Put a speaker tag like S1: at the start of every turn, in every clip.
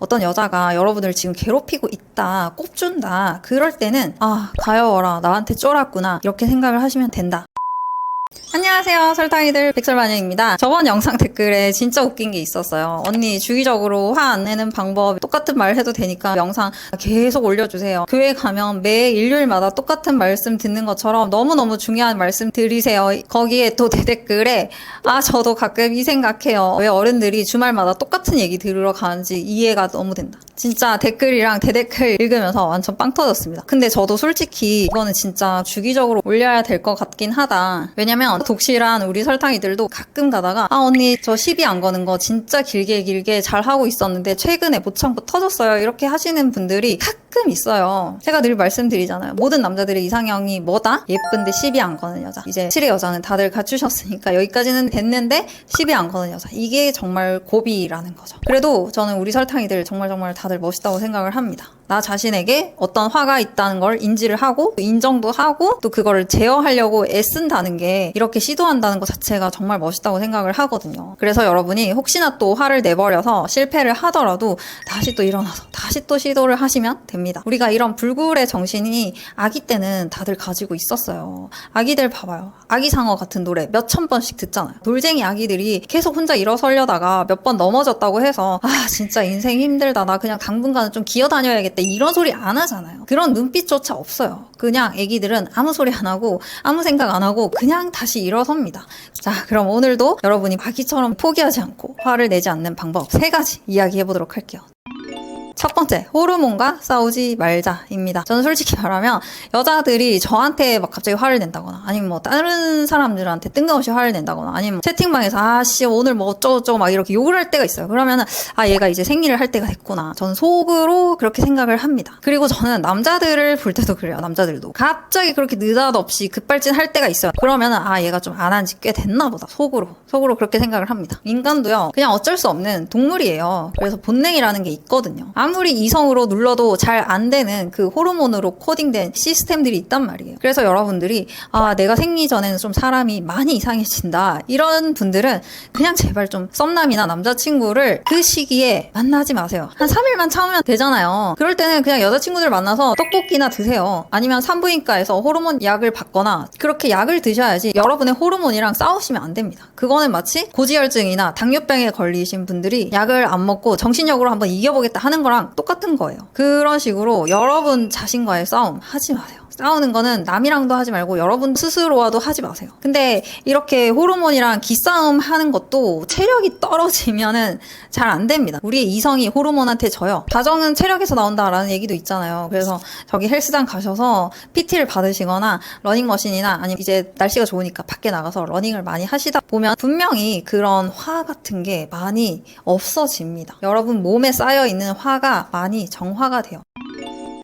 S1: 어떤 여자가 여러분을 지금 괴롭히고 있다, 꼽준다. 그럴 때는 아, 가여워라. 나한테 쫄았구나. 이렇게 생각을 하시면 된다. 안녕하세요. 설탕이들 백설마녀입니다. 저번 영상 댓글에 진짜 웃긴 게 있었어요. 언니 주기적으로 화 안 내는 방법 똑같은 말 해도 되니까 영상 계속 올려주세요. 교회 가면 매 일요일마다 똑같은 말씀 듣는 것처럼 너무너무 중요한 말씀 들이세요. 거기에 또 대댓글에 아 저도 가끔 이 생각해요. 왜 어른들이 주말마다 똑같은 얘기 들으러 가는지 이해가 너무 된다. 진짜 댓글이랑 대댓글 읽으면서 완전 빵 터졌습니다. 근데 저도 솔직히 이거는 진짜 주기적으로 올려야 될 것 같긴 하다. 왜냐면 독실한 우리 설탕이들도 가끔 가다가 아 언니 저 시비 안 거는 거 진짜 길게 길게 잘 하고 있었는데 최근에 못 참고 터졌어요. 이렇게 하시는 분들이 가끔 있어요. 제가 늘 말씀드리잖아요. 모든 남자들의 이상형이 뭐다? 예쁜데 시비 안 거는 여자. 이제 실의 여자는 다들 갖추셨으니까 여기까지는 됐는데 시비 안 거는 여자. 이게 정말 고비라는 거죠. 그래도 저는 우리 설탕이들 정말 정말 다들 멋있다고 생각을 합니다. 나 자신에게 어떤 화가 있다는 걸 인지를 하고 인정도 하고 또 그거를 제어하려고 애쓴다는 게 이렇게 시도한다는 것 자체가 정말 멋있다고 생각을 하거든요. 그래서 여러분이 혹시나 또 화를 내버려서 실패를 하더라도 다시 또 일어나서 다시 또 시도를 하시면 됩니다. 우리가 이런 불굴의 정신이 아기 때는 다들 가지고 있었어요. 아기들 봐봐요. 아기상어 같은 노래 몇천 번씩 듣잖아요. 돌쟁이 아기들이 계속 혼자 일어서려다가 몇 번 넘어졌다고 해서 아 진짜 인생 힘들다 나 그냥 당분간은 좀 기어다녀야겠다 이런 소리 안 하잖아요. 그런 눈빛조차 없어요. 그냥 애기들은 아무 소리 안 하고 아무 생각 안 하고 그냥 다시 일어섭니다. 자 그럼 오늘도 여러분이 아기처럼 포기하지 않고 화를 내지 않는 방법 세 가지 이야기해 보도록 할게요. 첫 번째, 호르몬과 싸우지 말자입니다. 저는 솔직히 말하면 여자들이 저한테 막 갑자기 화를 낸다거나 아니면 뭐 다른 사람들한테 뜬금없이 화를 낸다거나 아니면 뭐 채팅방에서 아씨 오늘 뭐 어쩌고저쩌고 막 이렇게 욕을 할 때가 있어요. 그러면은 아 얘가 이제 생리를 할 때가 됐구나. 저는 속으로 그렇게 생각을 합니다. 그리고 저는 남자들을 볼 때도 그래요. 남자들도 갑자기 그렇게 느닷없이 급발진 할 때가 있어요. 그러면은 아 얘가 좀 안 한 지 꽤 됐나 보다. 속으로 속으로 그렇게 생각을 합니다. 인간도요 그냥 어쩔 수 없는 동물이에요. 그래서 본능이라는 게 있거든요. 아무 리 이성으로 눌러도 잘 안 되는 그 호르몬으로 코딩된 시스템들이 있단 말이에요. 그래서 여러분들이 아 내가 생리 전에는 좀 사람이 많이 이상해진다 이런 분들은 그냥 제발 좀 썸남이나 남자친구를 그 시기에 만나지 마세요. 한 3일만 참으면 되잖아요. 그럴 때는 그냥 여자친구들 만나서 떡볶이나 드세요. 아니면 산부인과에서 호르몬 약을 받거나 그렇게 약을 드셔야지 여러분의 호르몬이랑 싸우시면 안 됩니다. 그거는 마치 고지혈증이나 당뇨병에 걸리신 분들이 약을 안 먹고 정신력으로 한번 이겨보겠다 하는 거랑 똑같은 거예요. 그런 식으로 여러분 자신과의 싸움 하지 마세요. 싸우는 거는 남이랑도 하지 말고 여러분 스스로와도 하지 마세요. 근데 이렇게 호르몬이랑 기싸움 하는 것도 체력이 떨어지면은 잘 안 됩니다. 우리의 이성이 호르몬한테 져요. 가정은 체력에서 나온다라는 얘기도 있잖아요. 그래서 저기 헬스장 가셔서 PT를 받으시거나 러닝머신이나 아니면 이제 날씨가 좋으니까 밖에 나가서 러닝을 많이 하시다 보면 분명히 그런 화 같은 게 많이 없어집니다. 여러분 몸에 쌓여 있는 화가 많이 정화가 돼요.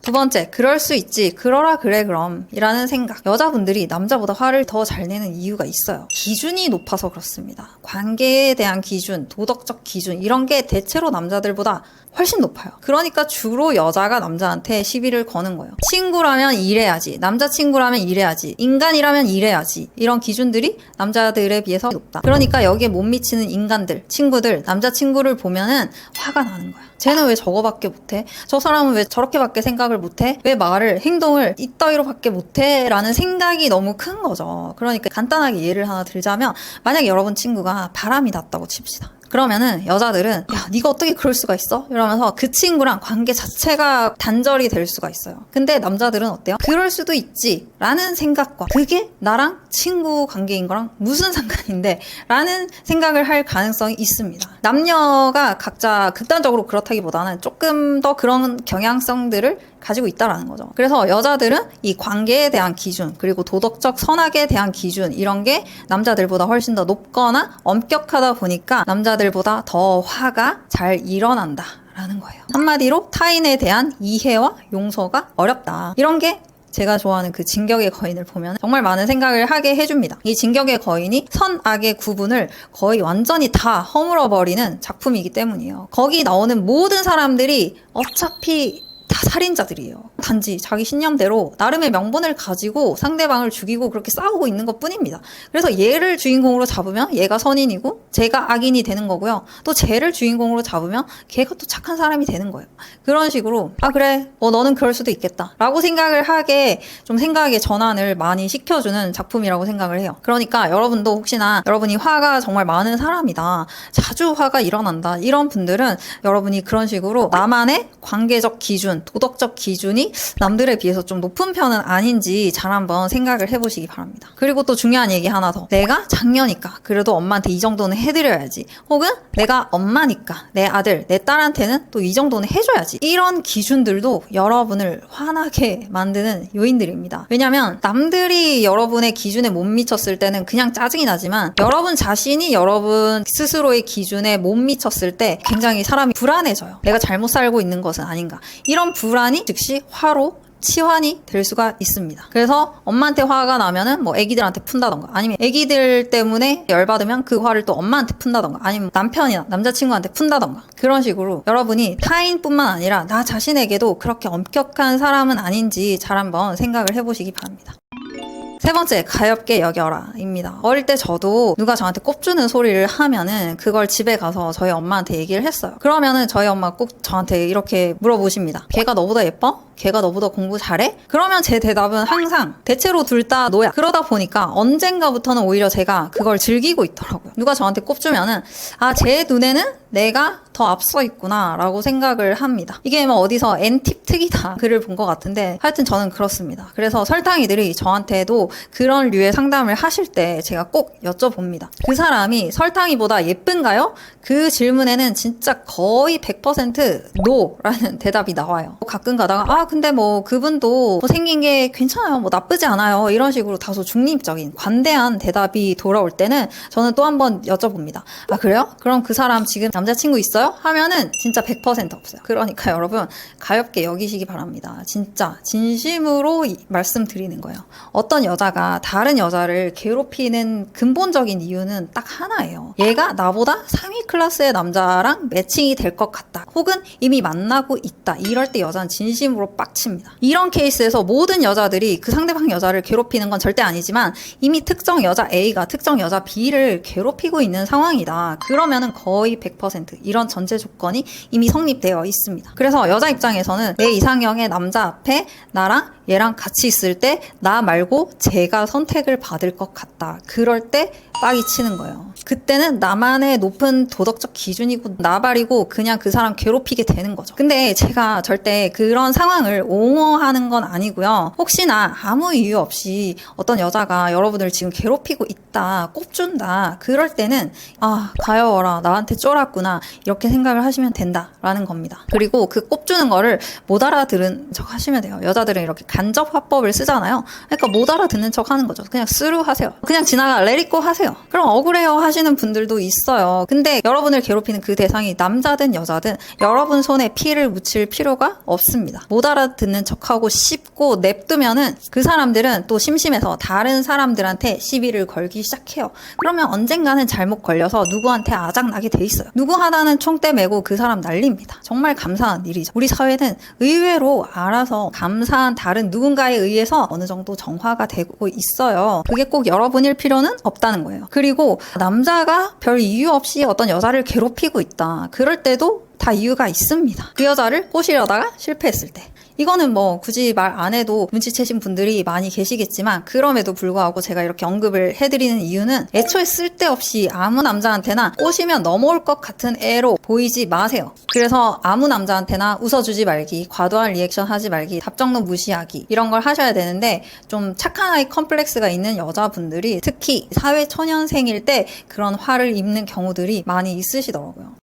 S1: 두 번째, 그럴 수 있지. 그러라 그래 그럼. 이라는 생각. 여자분들이 남자보다 화를 더 잘 내는 이유가 있어요. 기준이 높아서 그렇습니다. 관계에 대한 기준, 도덕적 기준, 이런 게 대체로 남자들보다 훨씬 높아요. 그러니까 주로 여자가 남자한테 시비를 거는 거예요. 친구라면 이래야지. 남자친구라면 이래야지. 인간이라면 이래야지. 이런 기준들이 남자들에 비해서 높다. 그러니까 여기에 못 미치는 인간들, 친구들, 남자친구를 보면은 화가 나는 거야. 쟤는 왜 저거밖에 못해? 저 사람은 왜 저렇게밖에 생각을 못해? 왜 말을, 행동을 이따위로밖에 못해? 라는 생각이 너무 큰 거죠. 그러니까 간단하게 예를 하나 들자면 만약에 여러분 친구가 바람이 났다고 칩시다. 그러면은 여자들은 야 네가 어떻게 그럴 수가 있어? 이러면서 그 친구랑 관계 자체가 단절이 될 수가 있어요. 근데 남자들은 어때요? 그럴 수도 있지 라는 생각과 그게 나랑 친구 관계인 거랑 무슨 상관인데 라는 생각을 할 가능성이 있습니다. 남녀가 각자 극단적으로 그렇다기보다는 조금 더 그런 경향성들을 가지고 있다라는 거죠. 그래서 여자들은 이 관계에 대한 기준, 그리고 도덕적 선악에 대한 기준, 이런 게 남자들보다 훨씬 더 높거나 엄격하다 보니까 남자들보다 더 화가 잘 일어난다. 라는 거예요. 한마디로 타인에 대한 이해와 용서가 어렵다. 이런 게 제가 좋아하는 그 진격의 거인을 보면 정말 많은 생각을 하게 해줍니다. 이 진격의 거인이 선악의 구분을 거의 완전히 다 허물어버리는 작품이기 때문이에요. 거기 나오는 모든 사람들이 어차피 다 살인자들이에요. 단지 자기 신념대로 나름의 명분을 가지고 상대방을 죽이고 그렇게 싸우고 있는 것 뿐입니다. 그래서 얘를 주인공으로 잡으면 얘가 선인이고 제가 악인이 되는 거고요. 또 쟤를 주인공으로 잡으면 걔가 또 착한 사람이 되는 거예요. 그런 식으로 아 그래 뭐 너는 그럴 수도 있겠다 라고 생각을 하게 좀 생각의 전환을 많이 시켜주는 작품이라고 생각을 해요. 그러니까 여러분도 혹시나 여러분이 화가 정말 많은 사람이다. 자주 화가 일어난다. 이런 분들은 여러분이 그런 식으로 나만의 관계적 기준, 도덕적 기준이 남들에 비해서 좀 높은 편은 아닌지 잘 한번 생각을 해보시기 바랍니다. 그리고 또 중요한 얘기 하나 더. 내가 장녀니까 그래도 엄마한테 이 정도는 해드려야지. 혹은 내가 엄마니까 내 아들, 내 딸한테는 또 이 정도는 해줘야지. 이런 기준들도 여러분을 화나게 만드는 요인들입니다. 왜냐면 남들이 여러분의 기준에 못 미쳤을 때는 그냥 짜증이 나지만 여러분 자신이 여러분 스스로의 기준에 못 미쳤을 때 굉장히 사람이 불안해져요. 내가 잘못 살고 있는 것은 아닌가. 이런 불안이 즉시 화로 치환이 될 수가 있습니다. 그래서 엄마한테 화가 나면은 뭐 애기들한테 푼다던가 아니면 애기들 때문에 열받으면 그 화를 또 엄마한테 푼다던가 아니면 남편이나 남자친구한테 푼다던가 그런 식으로 여러분이 타인뿐만 아니라 나 자신에게도 그렇게 엄격한 사람은 아닌지 잘 한번 생각을 해보시기 바랍니다. 세 번째, 가엽게 여겨라. 입니다. 어릴 때 저도 누가 저한테 꼽주는 소리를 하면은 그걸 집에 가서 저희 엄마한테 얘기를 했어요. 그러면은 저희 엄마 꼭 저한테 이렇게 물어보십니다. 걔가 너보다 예뻐? 걔가 너보다 공부 잘해? 그러면 제 대답은 항상 대체로 둘다 너야. 그러다 보니까 언젠가부터는 오히려 제가 그걸 즐기고 있더라고요. 누가 저한테 꼽주면은 아, 제 눈에는 내가 더 앞서 있구나 라고 생각을 합니다. 이게 뭐 어디서 엔팁 특이다 글을 본 것 같은데 하여튼 저는 그렇습니다. 그래서 설탕이들이 저한테도 그런 류의 상담을 하실 때 제가 꼭 여쭤봅니다. 그 사람이 설탕이보다 예쁜가요? 그 질문에는 진짜 거의 100% 노라는 대답이 나와요. 가끔 가다가 아 근데 뭐 그분도 뭐 생긴 게 괜찮아요. 뭐 나쁘지 않아요. 이런 식으로 다소 중립적인 관대한 대답이 돌아올 때는 저는 또 한 번 여쭤봅니다. 아 그래요? 그럼 그 사람 지금 남 자친구 있어요? 하면은 진짜 100% 없어요. 그러니까 여러분 가볍게 여기시기 바랍니다. 진짜 진심으로 이- 말씀드리는 거예요. 어떤 여자가 다른 여자를 괴롭히는 근본적인 이유는 딱 하나예요. 얘가 나보다 상위 클래스의 남자랑 매칭이 될 것 같다. 혹은 이미 만나고 있다. 이럴 때 여자는 진심으로 빡칩니다. 이런 케이스에서 모든 여자들이 그 상대방 여자를 괴롭히는 건 절대 아니지만 이미 특정 여자 A가 특정 여자 B를 괴롭히고 있는 상황이다. 그러면은 거의 100% 이런 전제 조건이 이미 성립되어 있습니다. 그래서 여자 입장에서는 내 이상형의 남자 앞에 나랑 얘랑 같이 있을 때 나 말고 제가 선택을 받을 것 같다. 그럴 때 빡이 치는 거예요. 그때는 나만의 높은 도덕적 기준이고 나발이고 그냥 그 사람 괴롭히게 되는 거죠. 근데 제가 절대 그런 상황을 옹호하는 건 아니고요. 혹시나 아무 이유 없이 어떤 여자가 여러분을 지금 괴롭히고 있다, 꼽준다. 그럴 때는 아, 가여워라. 나한테 쫄았구나. 이렇게 생각을 하시면 된다라는 겁니다. 그리고 그 꼽주는 거를 못 알아들은 척 하시면 돼요. 여자들은 이렇게 간접 화법을 쓰잖아요. 그러니까 못 알아듣는 척 하는 거죠. 그냥 스루 하세요. 그냥 지나가 레리꼬 하세요. 그럼 억울해요 하시는 분들도 있어요. 근데 여러분을 괴롭히는 그 대상이 남자든 여자든 여러분 손에 피를 묻힐 필요가 없습니다. 못 알아듣는 척하고 씹고 냅두면은 그 사람들은 또 심심해서 다른 사람들한테 시비를 걸기 시작해요. 그러면 언젠가는 잘못 걸려서 누구한테 아작나게 돼 있어요. 누구 하나는 총대 메고 그 사람 날립니다. 정말 감사한 일이죠. 우리 사회는 의외로 알아서 감사한 다른 누군가에 의해서 어느 정도 정화가 되고 있어요. 그게 꼭 여러분일 필요는 없다는 거예요. 그리고 남자가 별 이유 없이 어떤 여자를 괴롭히고 있다. 그럴 때도 다 이유가 있습니다. 그 여자를 꼬시려다가 실패했을 때. 이거는 뭐 굳이 말 안 해도 눈치채신 분들이 많이 계시겠지만 그럼에도 불구하고 제가 이렇게 언급을 해드리는 이유는 애초에 쓸데없이 아무 남자한테나 꼬시면 넘어올 것 같은 애로 보이지 마세요. 그래서 아무 남자한테나 웃어주지 말기, 과도한 리액션 하지 말기, 답정너 무시하기 이런 걸 하셔야 되는데 좀 착한 아이 컴플렉스가 있는 여자분들이 특히 사회 초년생일 때 그런 화를 입는 경우들이 많이 있으시더라고요.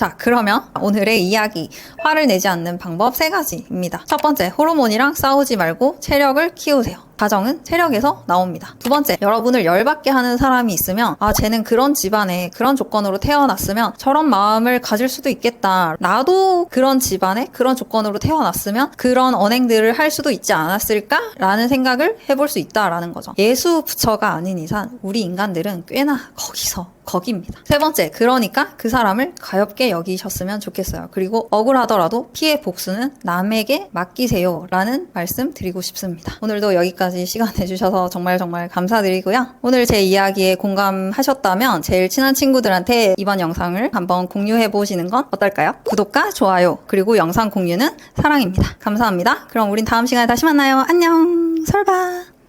S1: 자, 그러면 오늘의 이야기. 화를 내지 않는 방법 세 가지입니다. 첫 번째, 호르몬이랑 싸우지 말고 체력을 키우세요. 가정은 세력에서 나옵니다. 두 번째, 여러분을 열받게 하는 사람이 있으면 아, 쟤는 그런 집안에 그런 조건으로 태어났으면 저런 마음을 가질 수도 있겠다. 나도 그런 집안에 그런 조건으로 태어났으면 그런 언행들을 할 수도 있지 않았을까? 라는 생각을 해볼 수 있다라는 거죠. 예수 부처가 아닌 이상 우리 인간들은 꽤나 거기서 거기입니다. 세 번째, 그러니까 그 사람을 가엽게 여기셨으면 좋겠어요. 그리고 억울하더라도 피해 복수는 남에게 맡기세요. 라는 말씀 드리고 싶습니다. 오늘도 여기까지 시간 내주셔서 정말 정말 감사드리고요. 오늘 제 이야기에 공감하셨다면 제일 친한 친구들한테 이번 영상을 한번 공유해 보시는 건 어떨까요? 구독과 좋아요, 그리고 영상 공유는 사랑입니다. 감사합니다. 그럼 우린 다음 시간에 다시 만나요. 안녕!